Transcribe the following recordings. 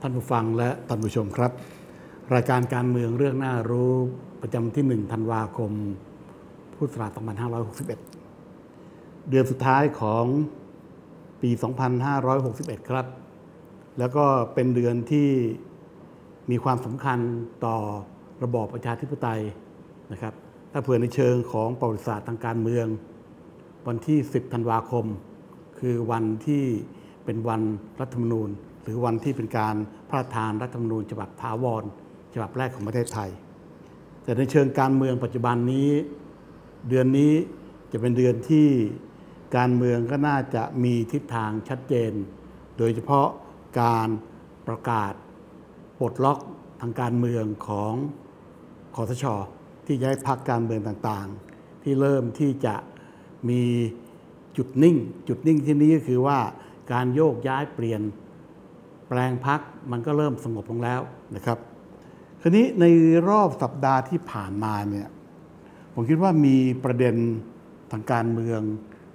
ท่านผู้ฟังและท่านผู้ชมครับ รายการการเมืองเรื่องน่ารู้ประจำที่ 1 ธันวาคม พุทธศักราช 2561 เดือนสุดท้ายของปี 2561 ครับ แล้วก็เป็นเดือนที่มีความสำคัญต่อระบอบประชาธิปไตยนะครับ ถ้าเผื่อในเชิงของประวัติศาสตร์ทางการเมือง วันที่ 10 ธันวาคม คือวันที่เป็นวันรัฐธรรมนูญ หรือวันที่เป็นการพระราชทานรัฐธรรมนูญฉบับถาวรฉบับแรกของประเทศไทย แต่ในเชิงการเมืองปัจจุบันนี้ เดือนนี้จะเป็นเดือนที่การเมืองก็น่าจะมีทิศทางชัดเจน โดยเฉพาะการประกาศปลดล็อกทางการเมืองของคอสชที่จะให้พักการเมืองต่างๆ ที่เริ่มที่จะมีจุดนิ่ง จุดนิ่งที่นี้ก็คือว่าการโยกย้ายเปลี่ยน แปลงพักมันก็เริ่มสงบลงแล้วนะครับคราวนี้ในรอบสัปดาห์ที่ผ่านมาเนี่ยผมคิดว่ามีประเด็นทางการเมือง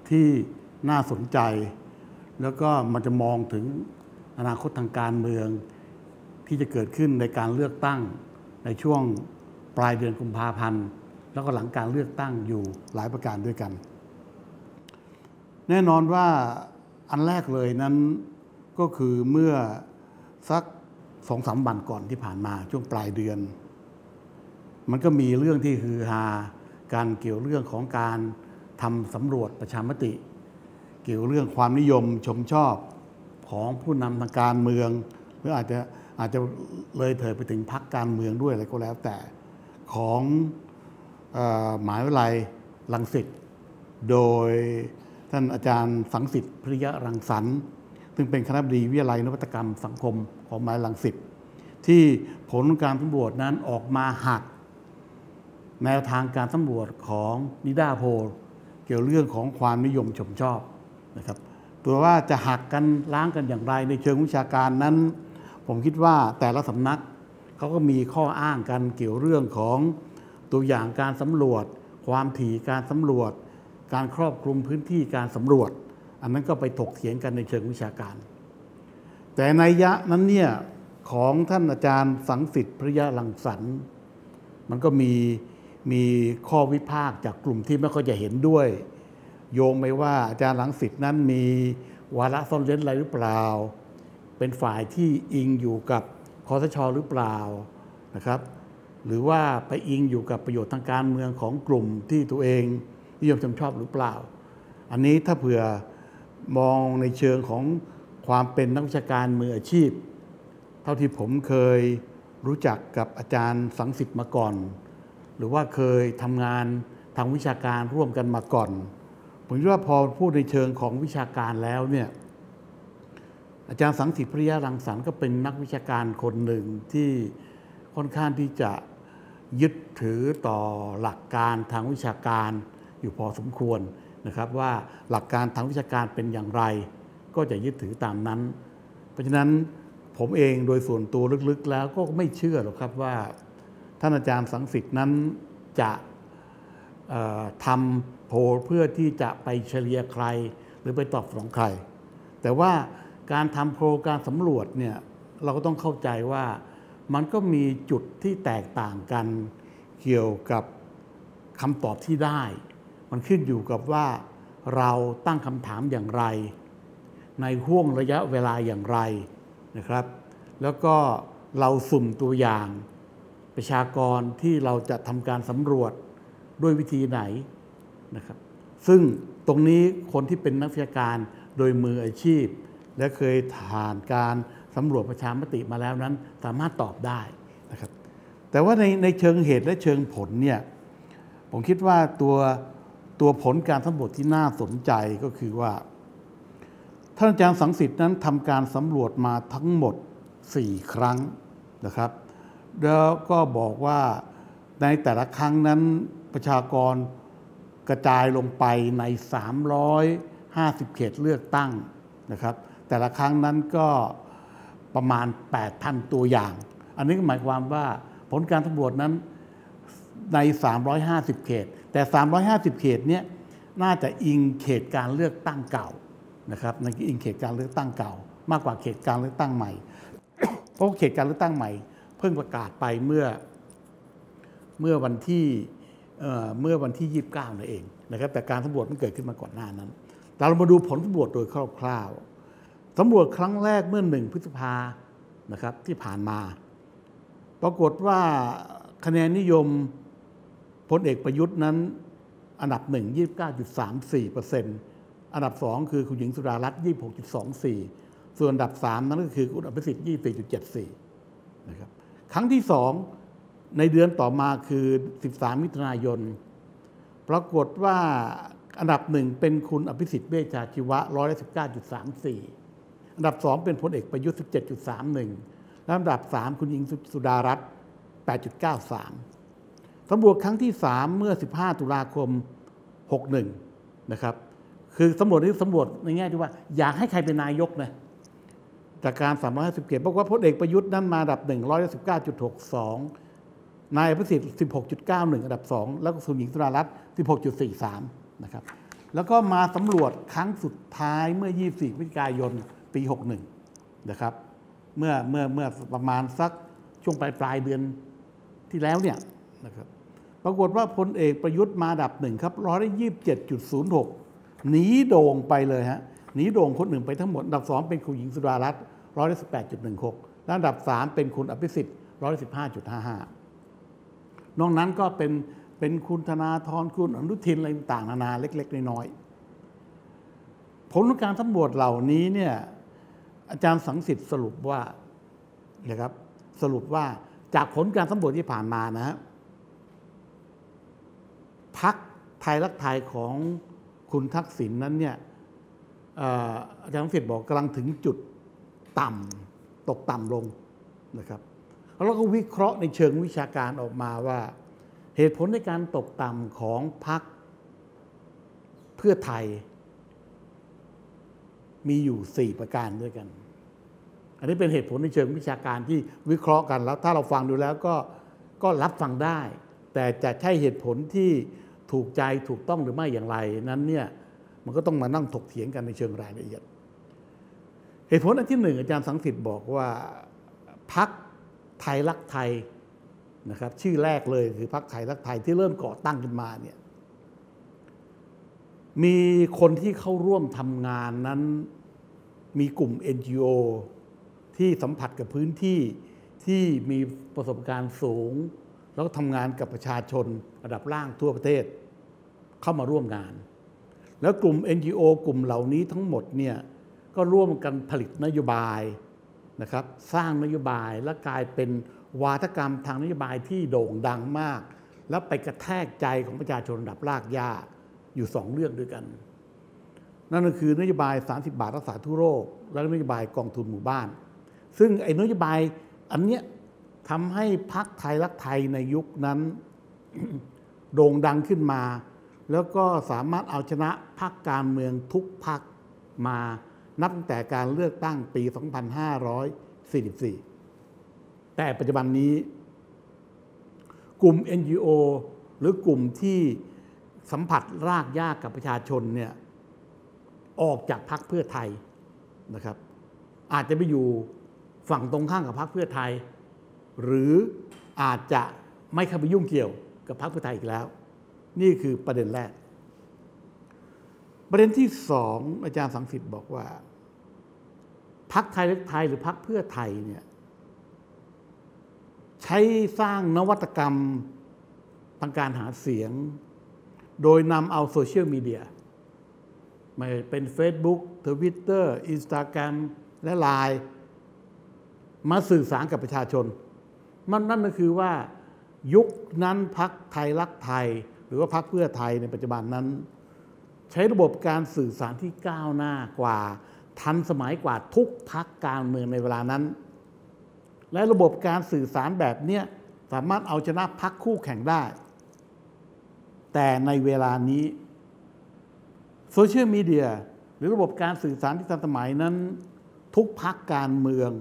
ที่น่าสนใจ แล้วก็มันจะมองถึงอนาคตทางการเมือง ที่จะเกิดขึ้นในการเลือกตั้งในช่วงปลายเดือนกุมภาพันธ์แล้วก็หลังการเลือกตั้งอยู่หลายประการด้วยกัน แน่นอนว่าอันแรกเลยนั้น ก็คือเมื่อสักสองสามวันก่อนที่ผ่านมาช่วงปลายเดือน มันก็มีเรื่องที่คือฮาการเกี่ยวเรื่องของการทำสำรวจประชามติ เกี่ยวเรื่องความนิยมชมชอบของผู้นำทางการเมือง หรืออาจจะอาจจะเลยเถิดไปถึงพักการเมืองด้วยอะไรก็แล้วแต่ของออหมหาวิทยาลัยลังสิตโดยท่านอาจารย์สังสิทธิ์พริยรังสรรค์ ซึ่งเป็นคณะบดีวิทยาลัยนวัตกรรมสังคมของมหาลัยลังสิตที่ผลการสำรวจนั้นออกมาหักแนวทางการสำรวจของนิดาโพลเกี่ยวเรื่องของความนิยมชมชอบนะครับตัวว่าจะหักกันล้างกันอย่างไรในเชิงวิชาการนั้น ผมคิดว่าแต่ละสำนักเขาก็มีข้ออ้างกันเกี่ยวเรื่องของตัวอย่างการสำรวจ ความถี่การสำรวจ การครอบคลุมพื้นที่การสำรวจ อันนั้นก็ไปถกเถียงกันในเชิงวิชาการ แต่ในยะนั้นเนี่ยของท่านอาจารย์สังสิทธิ์พระยะลังสรรมันก็มีมีข้อวิพากษ์จากกลุ่มที่ไม่ค่อยจะเห็นด้วย โยงไปว่าอาจารย์หลังสิทธิ์นั้นมีวาระซ่อนเร้นอะไรหรือเปล่า เป็นฝ่ายที่อิงอยู่กับคอสชหรือเปล่านะครับ หรือว่าไปอิงอยู่กับประโยชน์ทางการเมืองของกลุ่มที่ตัวเองนิยมชมชอบหรือเปล่า อันนี้ถ้าเผื่อ มองในเชิงของความเป็นนักวิชาการมืออาชีพ เท่าที่ผมเคยรู้จักกับอาจารย์สังสิทธิ์มาก่อน หรือว่าเคยทำงานทางวิชาการร่วมกันมาก่อน ผมคิดว่าพอพูดในเชิงของวิชาการแล้วเนี่ยอาจารย์สังสิทธิ์พริยรังสรรค์ก็เป็นนักวิชาการคนหนึ่งที่ค่อนข้างที่จะยึดถือต่อหลักการทางวิชาการอยู่พอสมควร นะครับว่าหลักการทางวิชาการเป็นอย่างไร ก็จะยึดถือตามนั้น เพราะฉะนั้นผมเองโดยส่วนตัวลึกๆ แล้วก็ไม่เชื่อหรอกครับว่า ท่านอาจารย์สังสิทธิ์นั้นจะทำโพลเพื่อที่จะไปเฉลี่ยใคร หรือไปตอบสนองใคร แต่ว่าการทำโพลการสำรวจเนี่ยเราก็ต้องเข้าใจว่ามันก็มีจุดที่แตกต่างกันเกี่ยวกับคำตอบที่ได้ มันขึ้นอยู่กับว่าเราตั้งคำถามอย่างไร ในห่วงระยะเวลาอย่างไรนะครับ แล้วก็เราสุ่มตัวอย่างประชากรที่เราจะทำการสำรวจด้วยวิธีไหนนะครับ ซึ่งตรงนี้คนที่เป็นนักวิชาการโดยมืออาชีพ และเคยผ่านการสำรวจประชามติมาแล้วนั้น สามารถตอบได้นะครับ แต่ว่าในในเชิงเหตุและเชิงผลเนี่ยผมคิดว่าตัว ตัวผลการสำรวจที่น่าสนใจก็คือว่า ท่านอาจารย์สังสิทธิ์นั้นทำการสำรวจมาทั้งหมด 4 ครั้งนะครับ แล้วก็บอกว่าในแต่ละครั้งนั้นประชากรกระจายลงไปใน 350 เขตเลือกตั้งนะครับ แต่ละครั้งนั้นก็ประมาณ 8,000 ตัวอย่าง อันนี้ก็หมายความว่าผลการสำรวจนั้นใน 350 เขต แต่ 350 เขตเนี้ยน่าจะอิงเขตการเลือกตั้งเก่านะครับในอิงเขตการเลือกตั้งเก่า มากกว่าเขตการเลือกตั้งใหม่เพราะเขตการเลือกตั้งใหม่ เพิ่งประกาศไปเมื่อเมื่อวันที่เมื่อวันที่ 29นั่นเองนะครับแต่การสำรวจมันเกิดขึ้นมาก่อนหน้านั้นเรามาดูผลสำรวจโดยคร่าวๆสำรวจครั้งแรกเมื่อหนึ่งพฤษภานะครับที่ผ่านมา ปรากฏว่าคะแนนนิยม พลเอกประยุทธ์นั้น อันดับหนึ่ง29.34เปอร์เซ็นต์อันดับสองคือคุณหญิงสุดารัตน์26.24ส่วนอันดับสามนั้นก็คือคุณอภิสิทธิ์24.74นะครับครั้งที่สองในเดือนต่อมาคือ 13 มิถุนายน ปรากฏว่าอันดับหนึ่งเป็นคุณอภิสิทธิ์เวชชาชีวะร้อยละสิบเก้าจุดสามสี่อันดับสองเป็นพลเอกประยุทธ์สิบเจ็ดจุดสามหนึ่งและอันดับสามคุณหญิงสุดารัตน์แปดจุดเก้า สำรวจครั้งที่สามเมื่อสิบห้าตุลาคมหกหนึ่งนะครับ คือสำรวจนี้สำรวจในแง่ที่ว่า อยากให้ใครเป็นนายกนะจากการสามร้อยสิบเกตบอกว่าพลเอกประยุทธ์นั้นมาอันดับหนึ่งร้อยสิบเก้าจุดหกสองนายอภิสิทธิ์ 16.91 อันดับ 2 แล้วก็คุณหญิงสุดารัตน์16.43 นะครับ แล้วก็มาสำรวจครั้งสุดท้ายเมื่อ 24พฤศจิกายน ปี 61 นะครับ เมื่อเมื่อเมื่อประมาณสักช่วงปลายปลายเดือนที่แล้วเนี่ยนะครับ ปรากฏว่าพลเอกประยุทธ์มาดับหนึ่งครับร้อยยี่สิบเจ็ดจุดศูนย์หกหนีโด่งไปเลยฮะหนีโด่งคนหนึ่งไปทั้งหมดอันดับสองเป็นคุณหญิงสุดารัตน์ร้อยสิบแปดจุดหนึ่งหกและอันดับสามเป็นคุณอภิสิทธิ์ร้อยสิบห้าจุดห้าห้านอกนั้นก็เป็นเป็นคุณธนาธรคุณอนุทินอะไรต่างๆนานาเล็ก ๆ น้อยๆผลการสำรวจเหล่านี้เนี่ยอาจารย์สังสิทธิ์สรุปว่านะครับสรุปว่าจากผลการสำรวจที่ผ่านมานะฮะ พักไทยรักไทยของคุณทักษิณนนั้นเนี่ยอาจารย์สิทธิ์บอกกำลังถึงจุดต่ำตกต่ำลงนะครับแล้วก็วิเคราะห์ในเชิงวิชาการออกมาว่า เหตุผลในการตกต่ำของพรรคเพื่อไทย มีอยู่ 4 ประการด้วยกัน อันนี้เป็นเหตุผลในเชิงวิชาการที่วิเคราะห์กันแล้ว ถ้าเราฟังดูแล้วก็ก็รับฟังได้ แต่จะใช่เหตุผลที่ ถูกใจถูกต้องหรือไม่อย่างไรนั้นเนี่ยมันก็ต้องมานั่งถกเถียงกันในเชิงรายละเอียด เหตุผลอันที่หนึ่งอาจารย์สังสิทธิ์บอกว่าพักไทยรักไทยนะครับชื่อแรกเลยคือพรรคไทยรักไทยที่เริ่มก่อตั้งขึ้นมาเนี่ยมีคนที่เข้าร่วมทำงานนั้นมีกลุ่ม NGO ที่สัมผัสกับพื้นที่ที่มีประสบการณ์สูง แล้วก็ทำงานกับประชาชนระดับล่างทั่วประเทศเข้ามาร่วมงาน แล้วกลุ่ม NGO กลุ่มเหล่านี้ทั้งหมดเนี่ยก็ร่วมกันผลิตนโยบายนะครับสร้างนโยบายและกลายเป็นวาทกรรมทางนโยบายที่โด่งดังมาก แล้วไปกระแทกใจของประชาชนระดับรากหญ้าอยู่สองเรื่องด้วยกัน นั่นก็คือนโยบาย 30 บาทรักษาทุโรค และนโยบายกองทุนหมู่บ้าน ซึ่งไอ้นโยบายอันเนี้ย ทำให้พรรคไทยรักไทยในยุคนั้น โด่งดังขึ้นมา แล้วก็สามารถเอาชนะพรรคการเมืองทุกพรรคมานับตั้งแต่การเลือกตั้งปี 2544 แต่ปัจจุบันนี้ กลุ่ม NGO หรือกลุ่มที่สัมผัสรากยากกับประชาชนเนี่ยออกจากพรรคเพื่อไทยนะครับ อาจจะไปอยู่ฝั่งตรงข้ามกับพรรคเพื่อไทย หรืออาจจะไม่เข้าไปยุ่งเกี่ยวกับพรรคเพื่อไทยอีกแล้ว นี่คือประเด็นแรก ประเด็นที่สองอาจารย์สังสิทธิ์บอกว่าพักไทยเล็กไทยหรือพักเพื่อไทยเนี่ยใช้สร้างนวัตกรรมทางการหาเสียง โดยนำเอาโซเชียลมีเดียไม่เป็น Facebook Twitter Instagram และ Line มาสื่อสารกับประชาชน มันนั่นก็คือว่ายุคนั้นพักไทยรักไทย หรือว่าพักเพื่อไทยในปัจจุบันนั้น ใช้ระบบการสื่อสารที่ก้าวหน้ากว่า ทันสมัยกว่าทุกพักการเมืองในเวลานั้น และระบบการสื่อสารแบบนี้สามารถเอาชนะพักคู่แข่งได้ แต่ในเวลานี้โซเชียลมีเดียหรือระบบการสื่อสารที่ทันสมัยนั้น ทุกพักการเมือง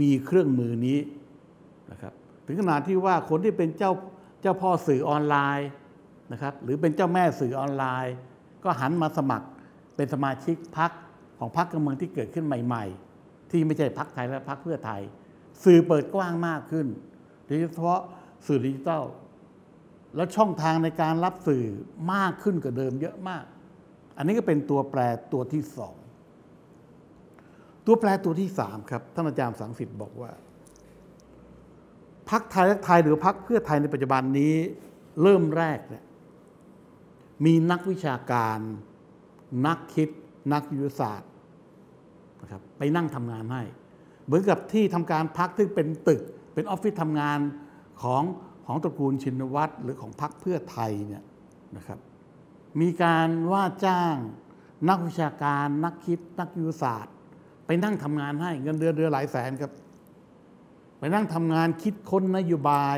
มีเครื่องมือนี้ นะครับถึงขนาดที่ว่าคนที่เป็นเจ้าเจ้าพ่อสื่อออนไลน์นะครับหรือเป็นเจ้าแม่สื่อออนไลน์ ก็หันมาสมัครเป็นสมาชิกพักของพรรคการเมืองที่เกิดขึ้นใหม่ ๆ ที่ไม่ใช่พรรคไทยและพรรคเพื่อไทย สื่อเปิดกว้างมากขึ้นโดยเฉพาะสื่อดิจิทัลแล้วช่องทางในการรับสื่อมากขึ้นกว่าเดิมเยอะมาก อันนี้ก็เป็นตัวแปรตัวที่สองตัวแปรตัวที่สามครับท่านอาจารย์สังสิทธิ์บอกว่า พักไทยรักไทยหรือพักเพื่อไทยในปัจจุบันนี้เริ่มแรกเนี่ยมีนักวิชาการ นักคิด นักวิทยาศาสตร์นะครับไปนั่งทำงานให้ เหมือนกับที่ทำการพักที่เป็นตึก เป็นออฟฟิศทำงานของของตระกูลชินวัตรหรือของพรรคเพื่อไทยเนี่ยนะครับ มีการว่าจ้างนักวิชาการ นักคิด นักวิทยาศาสตร์ ไปนั่งทำงานให้เงินเดือนเดือนหลายแสนครับ นั่งทำงานคิดค้นนโยบาย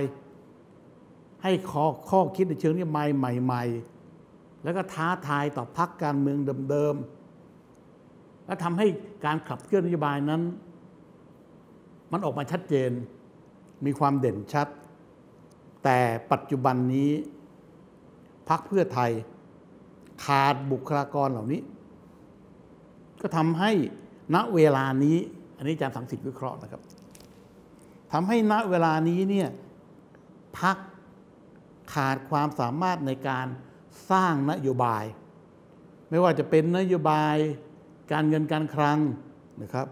ให้ข้อข้อคิดในเชิงนโยบายใหม่ ๆ แล้วก็ท้าทายต่อพรรคการเมืองเดิมๆ และทำให้การขับเคลื่อนนโยบายนั้น มันออกมาชัดเจน มีความเด่นชัด แต่ปัจจุบันนี้พรรคเพื่อไทยขาดบุคลากรเหล่านี้ ก็ทำให้ณเวลานี้ อันนี้อาจารย์สังสิทธิ์วิเคราะห์นะครับ ทำให้ณเวลานี้เนี่ยพักขาดความสามารถในการสร้างนโยบาย ไม่ว่าจะเป็นนโยบายการเงินการคลังนะครับ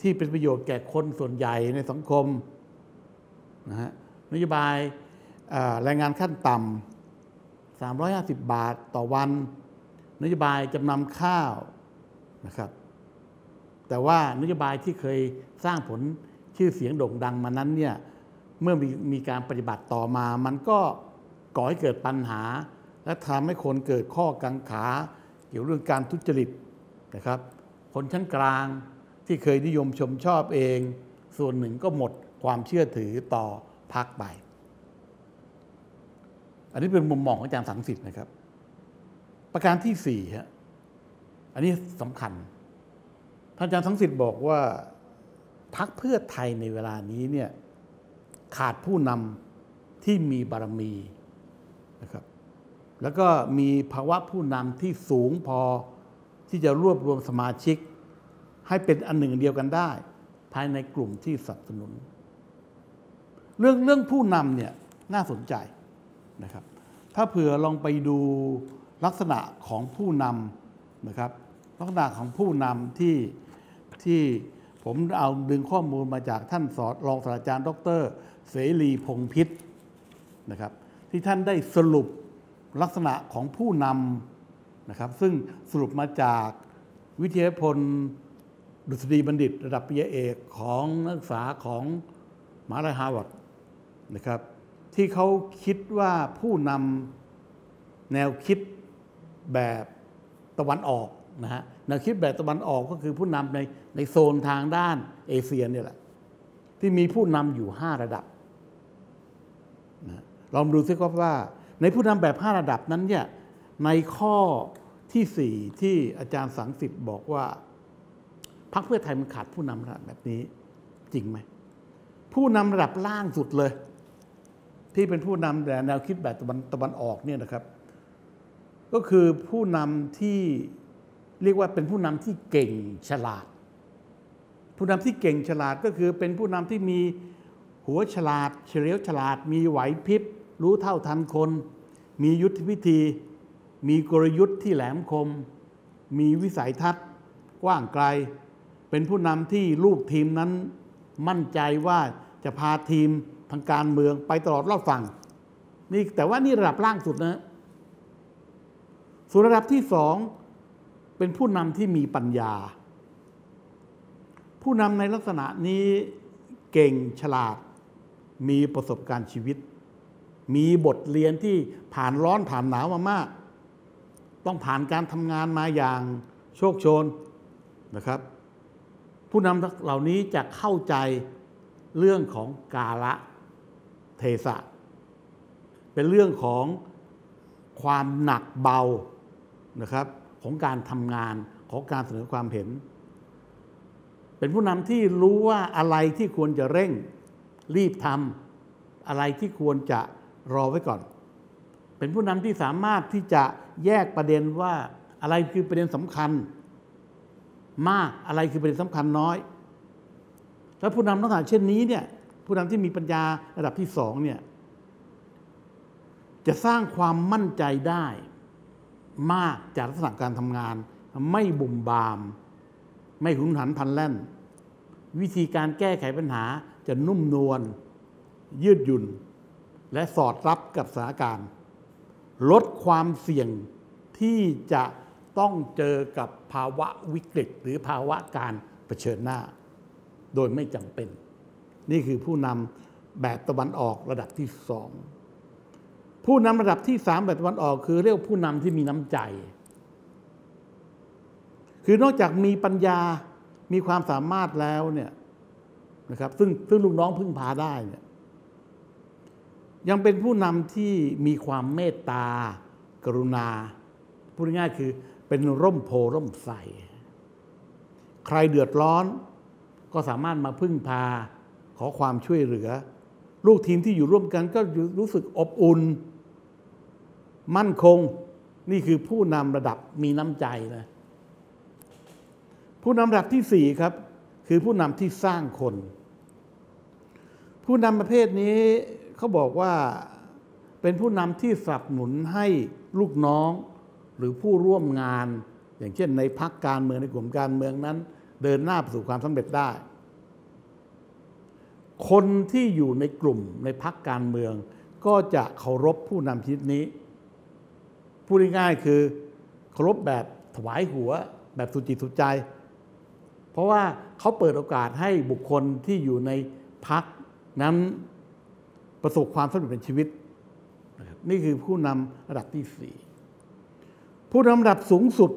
ที่เป็นประโยชน์แก่คนส่วนใหญ่ในสังคมนะฮะนโยบายแรงงานขั้นต่ำ350 บาทต่อวัน นโยบายจำนำข้าวนะครับ แต่ว่านโยบายที่เคยสร้างผล ชื่อเสียงโด่งดังมานั้นเนี่ยเมื่อมีมีการปฏิบัติต่อมา มันก็ก่อให้เกิดปัญหา และทำให้คนเกิดข้อกังขา เกี่ยวเรื่องการทุจริตนะครับ คนชั้นกลางที่เคยนิยมชมชอบเอง ส่วนหนึ่งก็หมดความเชื่อถือต่อพรรคไป อันนี้เป็นมุมมองของอาจารย์สังสิทธิ์นะครับ ประการที่สี่ฮะอันนี้สำคัญท่านอาจารย์สังสิทธิ์บอกว่า พรรคเพื่อไทยในเวลานี้เนี่ยขาดผู้นำที่มีบารมีนะครับแล้วก็มีภาวะผู้นำที่สูงพอที่จะรวบรวมสมาชิก ให้เป็นอันหนึ่งเดียวกันได้ ภายในกลุ่มที่สนับสนุน เรื่องเรื่องผู้นำเนี่ยน่าสนใจนะครับ ถ้าเผื่อลองไปดูลักษณะของผู้นำนะครับ ลักษณะของผู้นำที่ที่ ผมเอาดึงข้อมูลมาจากท่านสอดรองศาสตราจารย์ ดร เสรีพงพิษนะครับ ที่ท่านได้สรุปลักษณะของผู้นำนะครับ ซึ่งสรุปมาจากวิทยาพลดุษฎีบัณฑิต ระดับปริญญาเอกของนักศึกษาของมหาลัยฮาร์วาร์ดนะครับ ที่เขาคิดว่าผู้นำแนวคิดแบบตะวันออกนะฮะ แนวคิดแบบตะวันออกก็คือผู้นำในในโซนทางด้านเอเชียเนี่ยแหละ ที่มีผู้นำอยู่ 5 ระดับนะลองดูซิครับว่า ในผู้นำแบบ 5 ระดับนั้นเนี่ยในข้อที่ 4 ที่อาจารย์สังสิทธิ์บอกว่าพรรคเพื่อไทยมันขาดผู้นำระดับแบบนี้จริงไหมผู้นำระดับล่างสุดเลย ที่เป็นผู้นำแนวคิดแบบตะวันตะวันออกเนี่ยนะครับ ก็คือผู้นำที่ เรียกว่าเป็นผู้นำที่เก่งฉลาด ผู้นำที่เก่งฉลาดก็คือเป็นผู้นำที่มีหัวฉลาด เฉลียวฉลาด มีไหวพริบ รู้เท่าทันคน มียุทธวิธี มีกลยุทธ์ที่แหลมคม มีวิสัยทัศน์ กว้างไกล เป็นผู้นำที่ลูกทีมนั้นมั่นใจว่าจะพาทีมทางการเมืองไปตลอดรอบฝั่งนี่แต่ว่านี่ระดับล่างสุดนะส่วนระดับที่สอง เป็นผู้นำที่มีปัญญา ผู้นำในลักษณะนี้เก่งฉลาด มีประสบการณ์ชีวิต มีบทเรียนที่ผ่านร้อนผ่านหนาวมามาก ต้องผ่านการทำงานมาอย่างโชคโชนนะครับ ผู้นำเหล่านี้จะเข้าใจเรื่องของกาละเทศะ เป็นเรื่องของความหนักเบานะครับ ของการทำงานของการเสนอความเห็น เป็นผู้นำที่รู้ว่าอะไรที่ควรจะเร่งรีบทำอะไรที่ควรจะรอไว้ก่อน เป็นผู้นำที่สามารถที่จะแยกประเด็นว่าอะไรคือประเด็นสำคัญ มากอะไรคือประเด็นสำคัญน้อย แล้วผู้นำลักษณะเช่นนี้เนี่ยผู้นำที่มีปัญญาระดับที่สองเนี่ยจะสร้างความมั่นใจได้ มากจากลักษณะการทำงาน ไม่บุ่มบาม ไม่หุนหันพันแล่น วิธีการแก้ไขปัญหาจะนุ่มนวลยืดหยุ่น และสอดรับกับสถานการณ์ ลดความเสี่ยงที่จะต้องเจอกับภาวะวิกฤต หรือภาวะการเผชิญหน้า โดยไม่จำเป็น นี่คือผู้นำแบบตะวันออกระดับที่สอง ผู้นำระดับที่สามแบบตะวันออกคือเรียกผู้นำที่มีน้ำใจ คือนอกจากมีปัญญามีความสามารถแล้วเนี่ยนะครับ ซึ่งซึ่งลูกน้องพึ่งพาได้เนี่ยยังเป็นผู้นำที่มีความเมตตา กรุณา พูดง่ายๆคือเป็นร่มโพร่มใส ใครเดือดร้อน ก็สามารถมาพึ่งพา ขอความช่วยเหลือ ลูกทีมที่อยู่ร่วมกันก็รู้สึกอบอุ่น มั่นคงนี่คือผู้นำระดับมีน้ำใจนะผู้นำระดับที่สี่ครับ คือผู้นำที่สร้างคน ผู้นำประเภทนี้เขาบอกว่าเป็นผู้นำที่สนับสนุนให้ลูกน้องหรือผู้ร่วมงาน อย่างเช่นในพักการเมืองในกลุ่มการเมืองนั้น เดินหน้าสู่ความสำเร็จได้ คนที่อยู่ในกลุ่มในพักการเมือง ก็จะเคารพผู้นำชนิดนี้ พูดง่ายๆคือเคารพแบบถวายหัวแบบสุจิตสุใจ เพราะว่าเขาเปิดโอกาสให้บุคคลที่อยู่ในพักนั้นประสบความสำเร็จในชีวิต นี่คือผู้นำระดับที่สี่ผู้นำระดับสูงสุด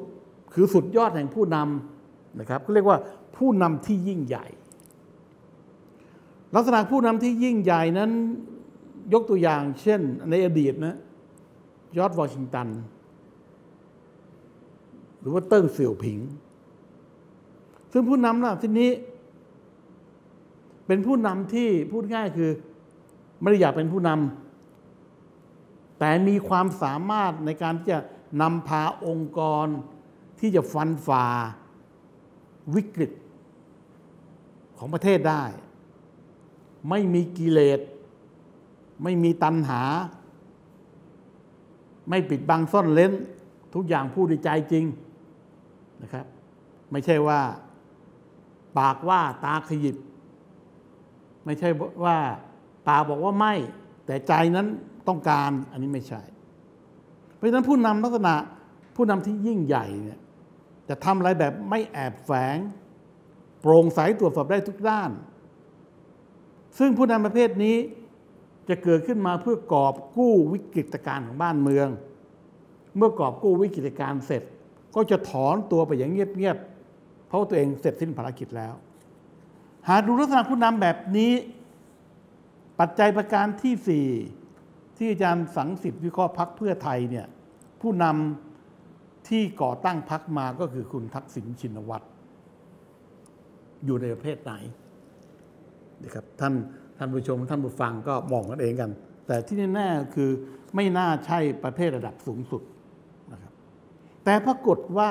คือสุดยอดแห่งผู้นำนะครับก็เรียกว่าผู้นำที่ยิ่งใหญ่ ลักษณะผู้นำที่ยิ่งใหญ่นั้นยกตัวอย่างเช่นในอดีตนะ ยอร์ดวอชิงตัน หรือว่าเติ้งเสี่ยวผิง ซึ่งผู้นำระดับที่นี้ เป็นผู้นำที่พูดง่ายคือไม่ได้อยากเป็นผู้นำแต่มีความสามารถในการที่จะนำพาองค์กรที่จะฟันฝ่าวิกฤตของประเทศได้ ไม่มีกิเลส ไม่มีตัณหา ไม่ปิดบังซ่อนเล้น ทุกอย่างพูดในใจจริงนะครับ ไม่ใช่ว่า ปากว่าตาขยิบ ไม่ใช่ว่าปากบอกว่าไม่ แต่ใจนั้นต้องการอันนี้ไม่ใช่ เพราะฉะนั้นผู้นำลักษณะผู้นำที่ยิ่งใหญ่เนี่ยจะทำอะไรแบบไม่แอบแฝง โปร่งใสตรวจสอบได้ทุกด้าน ซึ่งผู้นำประเภทนี้ จะเกิดขึ้นมาเพื่อกอบกู้วิกฤตการณ์ของบ้านเมือง เมื่อกอบกู้วิกฤตการณ์เสร็จ ก็จะถอนตัวไปอย่างเงียบๆเพราะตัวเองเสร็จสิ้นภารกิจแล้ว หากดูลักษณะผู้นำแบบนี้ ปัจจัยประการที่สี่ที่อาจารย์สังสิทธิ์วิเคราะห์พักเพื่อไทยเนี่ยผู้นำที่ก่อตั้งพักมาก็คือคุณทักษิณชินวัตรอยู่ในประเภทไหนนะครับท่าน ท่านผู้ชมท่านผู้ฟังก็มองกันเองกัน แต่ที่แน่ๆคือไม่น่าใช่ประเภทระดับสูงสุดนะครับแต่ปรากฏว่า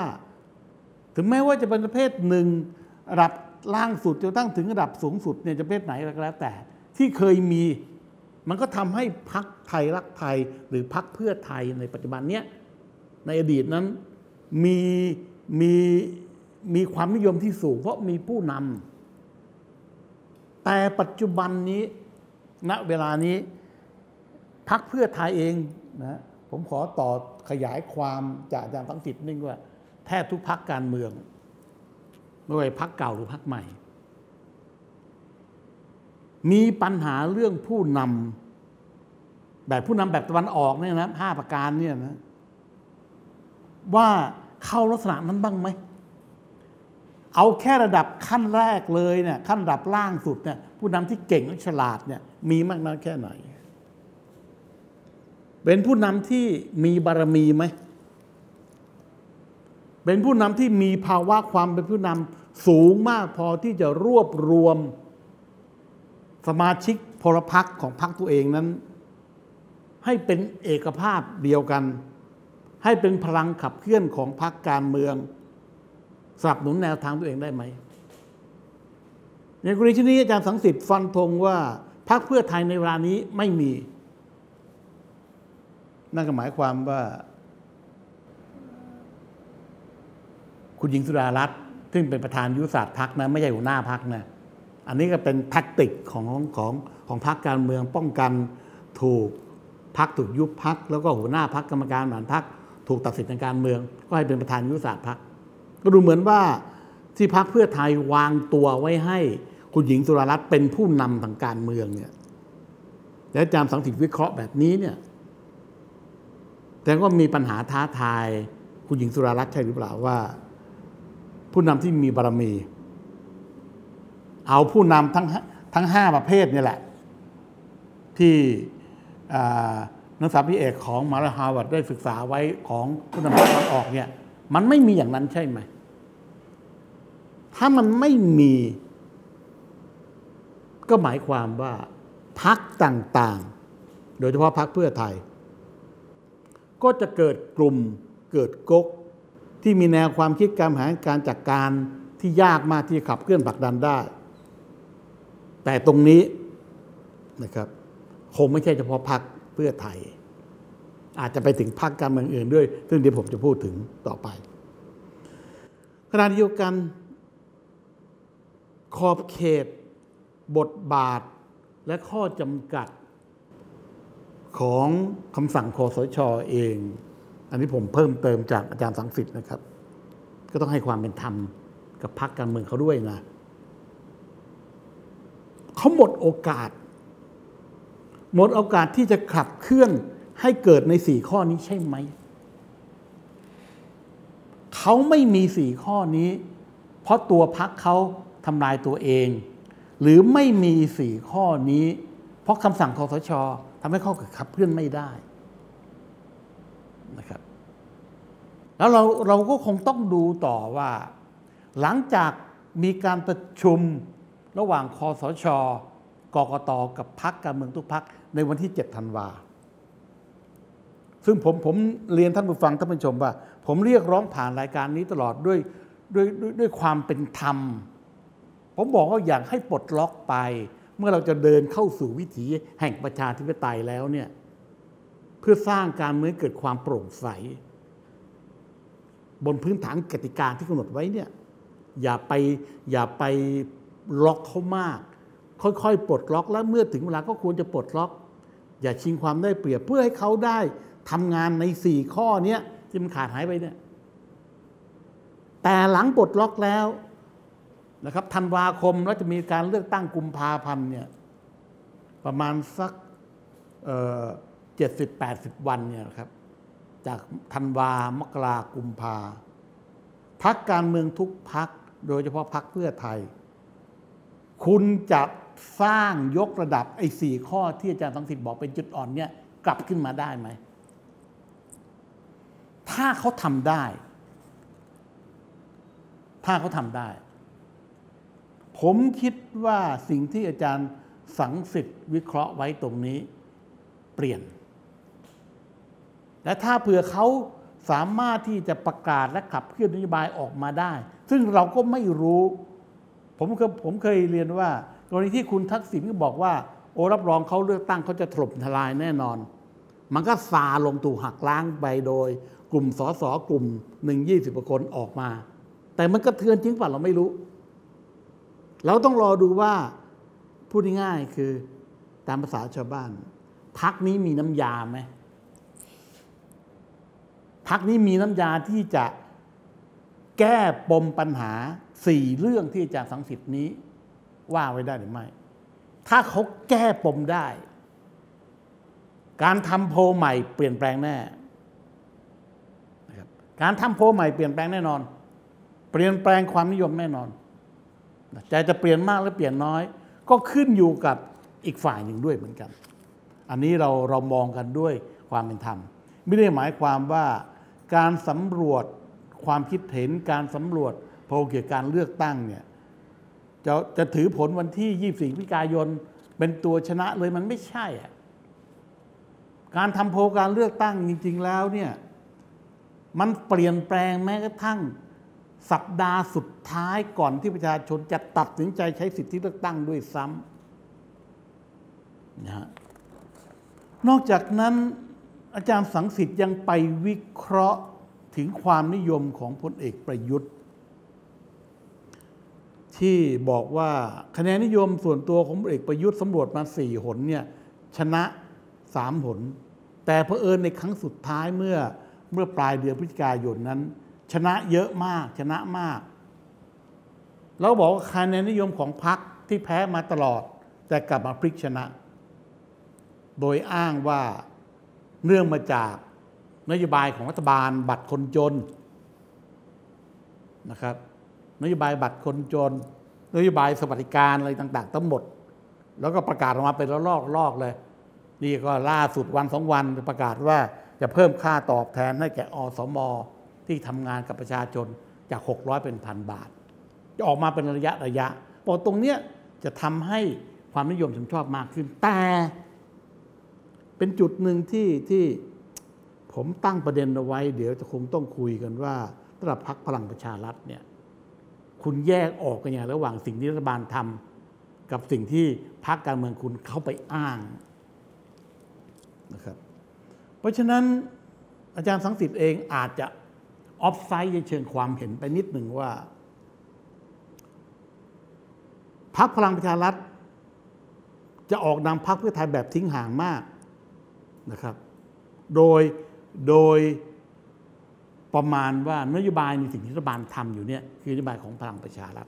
ถึงแม้ว่าจะเป็นประเภทหนึ่งระดับล่างสุดจนตั้งถึงระดับสูงสุดเนี่ยจะประเภทไหนก็แล้วแต่ ที่เคยมีมันก็ทำให้พักไทยรักไทยหรือพักเพื่อไทยในปัจจุบันเนี้ยในอดีตนั้นมีมีมีความนิยมที่สูง เพราะมีผู้นำ แต่ปัจจุบันนี้ณเวลานี้พักเพื่อไทยเองนะผมขอต่อขยายความจากอาจารย์ทั้งสิทธิ์นึงว่า แทบทุกพักการเมืองไม่ว่าพักเก่าหรือพักใหม่ มีปัญหาเรื่องผู้นำแบบผู้นำแบบตะวันออกเนี่ยนะห้าประการเนี่ยนะว่าเข้าลักษณะนั้นบ้างไหม เอาแค่ระดับขั้นแรกเลยเนี่ยขั้นระดับล่างสุดเนี่ยผู้นำที่เก่งและฉลาดเนี่ยมีมากน้อยแค่ไหน เป็นผู้นำที่มีบารมีไหมเป็นผู้นำที่มีภาวะความเป็นผู้นำสูงมากพอที่จะรวบรวม สมาชิกพลพรรคของพรรคตัวเองนั้น ให้เป็นเอกภาพเดียวกัน ให้เป็นพลังขับเคลื่อนของพรรคการเมือง สนับสนุนแนวทางตัวเองได้ไหมในกรณีที่นี้อาจารย์สังสิทธิ์ฟันธงว่าพรรคเพื่อไทยในเวลานี้ไม่มี นั่นก็หมายความว่า คุณหญิงสุดารัตน์ซึ่งเป็นประธานยุทธศาสตร์พักนะไม่ใช่หัวหน้าพักนะอันนี้ก็เป็นแท็กติกของของของพรรคการเมืองป้องกันถูกพักถูกยุบพักแล้วก็หัวหน้าพักกรรมการบริหารพักถูกตัดสิทธิทางการเมือง ก็ให้เป็นประธานยุทธศาสตร์พัก ก็ดูเหมือนว่าที่พักเพื่อไทยวางตัวไว้ให้คุณหญิงสุดารัตน์เป็นผู้นำทางการเมืองเนี่ยและอาจารย์สังสิทธิ์วิเคราะห์แบบนี้เนี่ยแต่ก็มีปัญหาท้าทายคุณหญิงสุดารัตน์ใช่หรือเปล่าว่า ผู้นำที่มีบารมี เอาผู้นำทั้งทั้งห้าประเภทนี่แหละ ที่นักศึกษาพิเอกของมหาวิทยาลัยฮาร์วาร์ดได้ศึกษาไว้ของผู้นำภาคตะวันออกเนี่ย มันไม่มีอย่างนั้นใช่ไหม ถ้ามันไม่มี ก็หมายความว่าพักต่างๆ โดยเฉพาะพักเพื่อไทย ก็จะเกิดกลุ่มเกิดก๊กที่มีแนวความคิดการหาการจัดการที่ยากมากที่ขับเคลื่อนผลักดันได้ แต่ตรงนี้นะครับคงไม่ใช่เฉพาะพักเพื่อไทย อาจจะไปถึงพักการเมืองอื่นด้วย ซึ่งเดี๋ยวผมจะพูดถึงต่อไปขณะเดียวกัน ขอบเขต บทบาทและข้อจำกัดของคำสั่งคอสชอเอง อันนี้ผมเพิ่มเติมจากอาจารย์สังสิทธิ์นะครับ ก็ต้องให้ความเป็นธรรมกับพรรคการเมืองเขาด้วยนะเขาหมดโอกาส หมดโอกาสที่จะขับเคลื่อน ให้เกิดในสี่ข้อนี้ใช่ไหม เขาไม่มีสี่ข้อนี้ เพราะตัวพรรคเขาทำลายตัวเอง หรือไม่มีสี่ข้อนี้ เพราะคำสั่งคอสชทำให้เขาขับเคลื่อนไม่ได้นะครับ แล้วเราเราก็คงต้องดูต่อว่า หลังจากมีการประชุมระหว่างคอสชกกตกับพักการเมืองทุกพักในวันที่ 7 ธันวา ซึ่งผมผมเรียนท่านผู้ฟังท่านผู้ชมว่า ผมเรียกร้องผ่านรายการนี้ตลอดด้วยด้วยด้วยด้วยความเป็นธรรม ผมบอกว่าอยากให้ปลดล็อกไป เมื่อเราจะเดินเข้าสู่วิถีแห่งประชาธิปไตยแล้วเนี่ยเพื่อสร้างการเมืองเกิดความโปร่งใส บนพื้นฐานกติกาที่กำหนดไว้เนี่ยอย่าไปอย่าไปล็อกเขามาก ค่อยๆ ปลดล็อกแล้วเมื่อถึงเวลาก็ควรจะปลดล็อก อย่าชิงความได้เปรียบเพื่อให้เขาได้ ทำงานในสี่ข้อเนี้ที่มันขาดหายไปเนี่ย แต่หลังปลดล็อกแล้วนะครับธันวาคมแล้วจะมีการเลือกตั้งกุมภาพันธ์เนี่ยประมาณสักเจ็ดสิบแปดสิบวันเนี่ยครับ จากธันวามกรากุมภาพักการเมืองทุกพักโดยเฉพาะพักเพื่อไทย คุณจะสร้างยกระดับไอ้สี่ข้อที่อาจารย์สังสิทธิ์บอกเป็นจุดอ่อนเนี่ยกลับขึ้นมาได้ไหม ถ้าเขาทำได้ ถ้าเขาทำได้ ผมคิดว่าสิ่งที่อาจารย์สังสิทธิ์วิเคราะห์ไว้ตรงนี้เปลี่ยน และถ้าเผื่อเขาสามารถที่จะประกาศและขับเคลื่อนนโยบายออกมาได้ ซึ่งเราก็ไม่รู้ ผมเคยผมเคยเรียนว่ากรณีที่คุณทักษิณก็บอกว่า โอ้รับรองเขาเลือกตั้งเขาจะถล่มทลายแน่นอน มันก็ซาลงถูกหักล้างไปโดย กลุ่มสสกลุ่มหนึ่งยี่สิบคนออกมา แต่มันกระเทือนจริงป่ะเราไม่รู้ เราต้องรอดูว่าพูดง่ายๆคือตามภาษาชาวบ้านพักนี้มีน้ำยาไหมพักนี้มีน้ำยาที่จะแก้ปมปัญหาสี่เรื่องที่อาจารย์สังสิทธิ์นี้ ว่าไว้ได้หรือไม่ ถ้าเขาแก้ปมได้ การทำโพลใหม่เปลี่ยนแปลงแน่ การทำโพใหม่เปลี่ยนแปลงแน่นอน เปลี่ยนแปลงความนิยมแน่นอนใจจะเปลี่ยนมากหรือเปลี่ยนน้อย ก็ขึ้นอยู่กับอีกฝ่ายหนึ่งด้วยเหมือนกัน อันนี้เราเรามองกันด้วยความเป็นธรรม ไม่ได้หมายความว่าการสำรวจความคิดเห็นการสำรวจโพลเกี่ยวกับการเลือกตั้งเนี่ยจะจะถือผลวันที่ 24พฤศจิกายน เป็นตัวชนะเลยมันไม่ใช่อะการทำโพลการเลือกตั้งจริง ๆ แล้วเนี่ย มันเปลี่ยนแปลงแม้กระทั่งสัปดาห์สุดท้ายก่อนที่ประชาชนจะตัดสินใจใช้สิทธิเลือกตั้งด้วยซ้ำนะฮะนอกจากนั้นอาจารย์สังสิทธิ์ยังไปวิเคราะห์ถึงความนิยมของพลเอกประยุทธ์ ที่บอกว่าคะแนนนิยมส่วนตัวของพลเอกประยุทธ์สำรวจมาสี่หนเนี่ยชนะสามหน แต่เผอิญในครั้งสุดท้ายเมื่อ เมื่อปลายเดือนพฤศจิกายนนั้น ชนะเยอะมากชนะมาก เราบอกว่าคะแนนนิยมของพรรคที่แพ้มาตลอด แต่กลับมาพลิกชนะ โดยอ้างว่าเนื่องมาจากนโยบายของรัฐบาลบัตรคนจนนะครับนโยบายบัตรคนจน นโยบายสวัสดิการอะไรต่าง ๆ ทั้งหมด แล้วก็ประกาศออกมาเป็นลอกลอกๆเลย นี่ก็ล่าสุดวันสองวันประกาศว่า จะเพิ่มค่าตอบแทนให้แก่อสม ที่ทำงานกับประชาชนจาก 600 เป็นพันบาท จะออกมาเป็นระยะระยะบอกตรงเนี้ยจะทำให้ความนิยมชมชอบมากขึ้น แต่เป็นจุดหนึ่งที่ที่ผมตั้งประเด็นเอาไว้ เดี๋ยวจะคงต้องคุยกันว่าสำหรับพักพลังประชารัฐเนี่ยคุณแยกออกกันอย่างระหว่างสิ่งที่รัฐบาลทำกับสิ่งที่พรรคการเมืองคุณเข้าไปอ้างนะครับ ราะฉะนั้นอาจารย์สังสิทธิ์เองอาจจะออฟไซด์ในเชิงความเห็นไปนิดหนึ่งว่าพรรคพลังประชารัฐ จะออกนำพรรคเพื่อไทยแบบทิ้งห่างมากนะครับ โดยโดยประมาณว่านโยบายในสิ่งที่รัฐบาลทำอยู่เนี่ยคือนโยบายของพลังประชารัฐ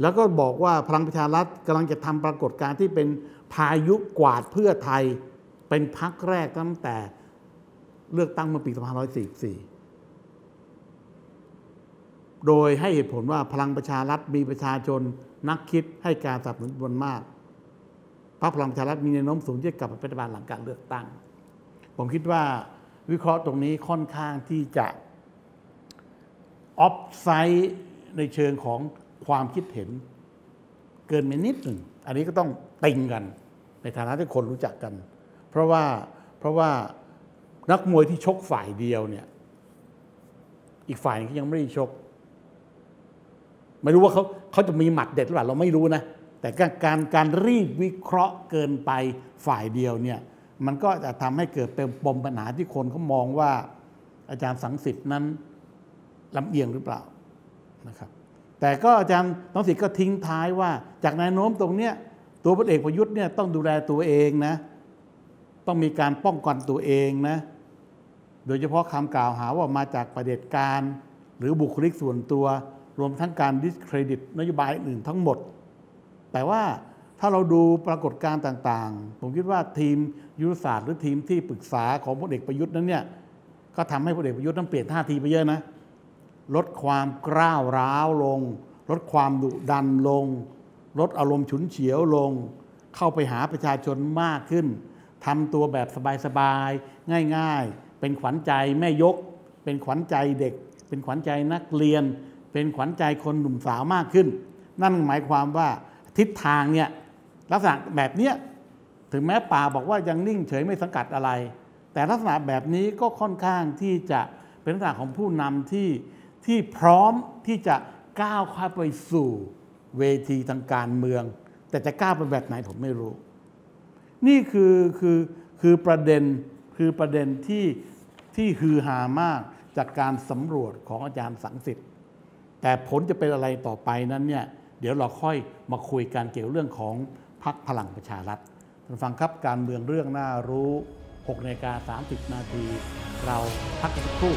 แล้วก็บอกว่าพลังประชารัฐกำลังจะทำปรากฏการณ์ที่เป็นพายุกวาดเพื่อไทย เป็นพักแรกตั้งแต่เลือกตั้งเมื่อปี2544 โดยให้เหตุผลว่าพลังประชารัฐมีประชาชนนักคิดให้การสนับสนุนจำนวนมากพรรคพลังประชารัฐมีแนวโน้มสูงที่จะกลับมาเป็นรัฐบาลหลังการเลือกตั้ง ผมคิดว่าวิเคราะห์ตรงนี้ค่อนข้างที่จะออฟไซด์ในเชิงของความคิดเห็น เกินไปนิดหนึ่ง อันนี้ก็ต้องติงกัน ในฐานะที่คนรู้จักกัน เพราะว่าเพราะว่านักมวยที่ชกฝ่ายเดียวเนี่ย อีกฝ่ายนึงก็ยังไม่ได้ชก ไม่รู้ว่าเขาเขาจะมีหมัดเด็ดหรือเปล่าเราไม่รู้นะ แต่การการรีบวิเคราะห์เกินไปฝ่ายเดียวเนี่ย มันก็จะทำให้เกิดเป็นปมปัญหาที่คนเขามองว่า อาจารย์สังสิทธิ์นั้นลำเอียงหรือเปล่านะครับ แต่ก็อาจารย์สังสิทธิ์ก็ทิ้งท้ายว่า จากแนวโน้มตรงเนี้ยตัวพลเอกประยุทธ์เนี่ยต้องดูแลตัวเองนะ ต้องมีการป้องกันตัวเองนะ โดยเฉพาะคำกล่าวหาว่ามาจากประเด็จการ หรือบุคลิกส่วนตัว รวมทั้งการดิสเครดิตนโยบายอื่นทั้งหมด แต่ว่าถ้าเราดูปรากฏการณ์ต่างๆ ผมคิดว่าทีมยุทธศาสตร์หรือทีมที่ปรึกษาของพลเอกประยุทธ์นั้นเนี่ยก็ทำให้พลเอกประยุทธ์นั้นเปลี่ยนท่าทีไปเยอะนะ ลดความกร้าวร้าวลง ลดความดุดันลง ลดอารมณ์ฉุนเฉียวลง เข้าไปหาประชาชนมากขึ้น ทำตัวแบบสบายๆ ง่ายๆ เป็นขวัญใจแม่ยก เป็นขวัญใจเด็ก เป็นขวัญใจนักเรียน เป็นขวัญใจคนหนุ่มสาวมากขึ้น นั่นหมายความว่าทิศทางเนี่ยลักษณะแบบเนี้ยถึงแม้ป่าบอกว่ายังนิ่งเฉยไม่สังกัดอะไร แต่ลักษณะแบบนี้ก็ค่อนข้างที่จะเป็นลักษณะของผู้นำที่ที่พร้อมที่จะก้าวข้าไปสู่เวทีทางการเมือง แต่จะก้าวไปแบบไหนผมไม่รู้ นี่คือคือคือประเด็นคือประเด็นที่ที่ฮือฮามากจากการสำรวจของอาจารย์สังสิทธิ์แต่ผลจะเป็นอะไรต่อไปนั้นเนี่ยเดี๋ยวเราค่อยมาคุยกันเกี่ยวเรื่องของพรรคพลังประชารัฐท่านฟังครับการเมืองเรื่องน่ารู้6นาฬิกา30 นาที เราพักกันสักครู่